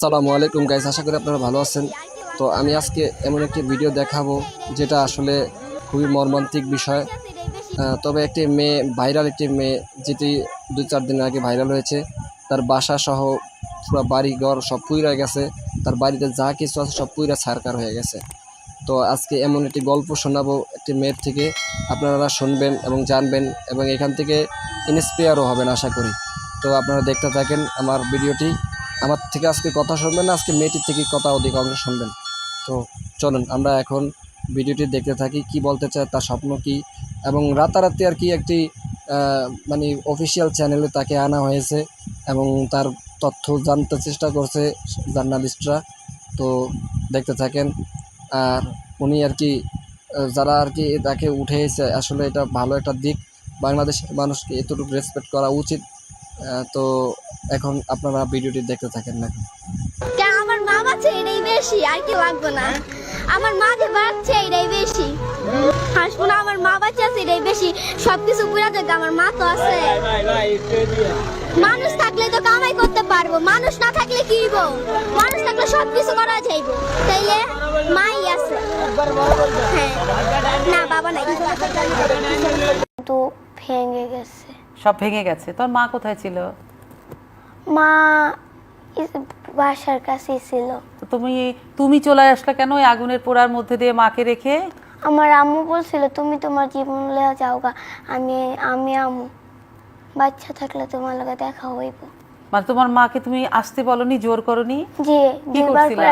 আসসালামু আলাইকুম গাইস আশা করি আপনারা ভালো আছেন। তো আমি আজকে এমন একটি ভিডিও দেখাবো, যেটা আসলে খুবই মর্মান্তিক বিষয়। তবে একটি মেয়ে ভাইরাল একটি মেয়ে, যেটি দুই চার দিন আগে ভাইরাল হয়েছে। তার বাসা সহ পুরো বাড়ি ঘর সব পুইরা গেছে। তার বাড়িতে যা কিছু আছে সব পুইরা ছারকার হয়ে গেছে। তো আজকে এমন একটি গল্প শোনাবো একটি মেয়ের থেকে। আপনারা শুনবেন এবং জানবেন এবং এখান থেকে ইন্সপায়ারও হবেন, আশা করি। তো আপনারা দেখতে থাকেন আমার ভিডিওটি আমার থেকে আজকে কথা শুনবেন আজকে মেয়েটির থেকে কথা অধিক অংশ শুনবেন। তো চলুন, আমরা এখন ভিডিওটি দেখতে থাকি, কি বলতে চায়, তার স্বপ্ন কি, এবং রাতারাতি আর কি একটি মানে অফিসিয়াল চ্যানেলে তাকে আনা হয়েছে, এবং তার তথ্য জানতে চেষ্টা করছে জার্নালিস্টরা। তো দেখতে থাকেন, আর উনি আর কি যারা আর কি তাকে উঠেছে আসলে এটা ভালো একটা দিক। বাংলাদেশের মানুষকে এতটুকু রেসপেক্ট করা উচিত। তো এখন আপনারা ভিডিওটি দেখতে থাকেন না আমার মা বাচ্চা এটাই বেশি আর কি লাগবে না। আমার মা যে বাচ্চা এটাই বেশি। হাসবো না আমার মা বাচ্চা আছে এটাই বেশি। সবকিছু পুরা আমার মা তো আছে। মানুষ থাকলে তো কামাই করতে পারব মানুষ না থাকলে কি হইব? মানুষ থাকলে সবকিছু করা যাইব। তাইলে মাই আছে। হ্যাঁ। না বাবা নাই। তো ভেঙে গেছে। সব ভেঙে গেছে। তোর মা কোথায় ছিল? মা বাসার কাছেই ছিল। তো তুমি তুমি চলে আসলে কেন ওই আগুনের পোড়ার মধ্যে দিয়ে মাকে রেখে? আমার আম্মু বলছিল তুমি তোমার জীবন লয়ে যাও গা আমি আমি আম্মু। বাচ্চা থাকলে তোমার লগে দেখা হইব। মানে তোমার মাকে তুমি আসতে বলনি জোর করনি? জি কি করছিলা? করে